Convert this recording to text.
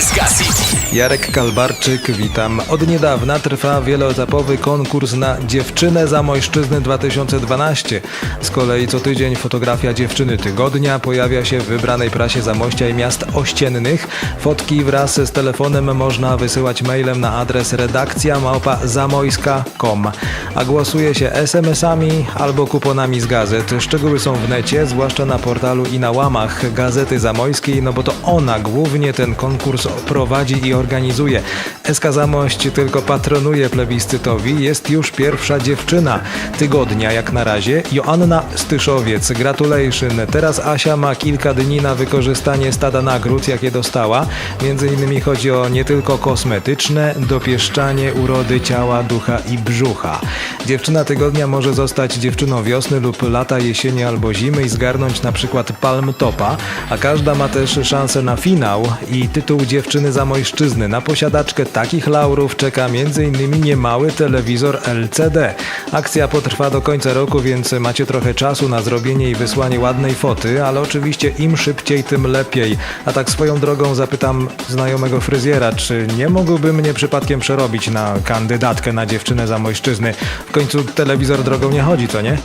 SK City. Jarek Kalbarczyk, witam. Od niedawna trwa wieloetapowy konkurs na Dziewczynę Zamojszczyzny 2012. Z kolei co tydzień fotografia dziewczyny tygodnia pojawia się w wybranej prasie Zamościa i miast ościennych. Fotki wraz z telefonem można wysyłać mailem na adres redakcja małpa zamojska.com. A głosuje się SMS-ami albo kuponami z gazet. Szczegóły są w necie, zwłaszcza na portalu i na łamach Gazety Zamojskiej, no bo to ona głównie ten konkurs prowadzi i organizuje. SK Zamość tylko patronuje plebiscytowi. Jest już pierwsza dziewczyna tygodnia jak na razie. Joanna Styszowiec. Gratulation. Teraz Asia ma kilka dni na wykorzystanie stada nagród, jakie dostała. Między innymi chodzi o nie tylko kosmetyczne, dopieszczanie urody ciała, ducha i brzucha. Dziewczyna tygodnia może zostać dziewczyną wiosny lub lata, jesieni albo zimy i zgarnąć na przykład Palm Topa, a każda ma też szansę na finał i tytuł dziewczyny zamojszczyzny. Na posiadaczkę takich laurów czeka m.in. niemały telewizor LCD. Akcja potrwa do końca roku, więc macie trochę czasu na zrobienie i wysłanie ładnej foty, ale oczywiście im szybciej, tym lepiej. A tak swoją drogą zapytam znajomego fryzjera, czy nie mógłby mnie przypadkiem przerobić na kandydatkę na dziewczynę zamojszczyzny. W końcu telewizor drogą nie chodzi, co nie?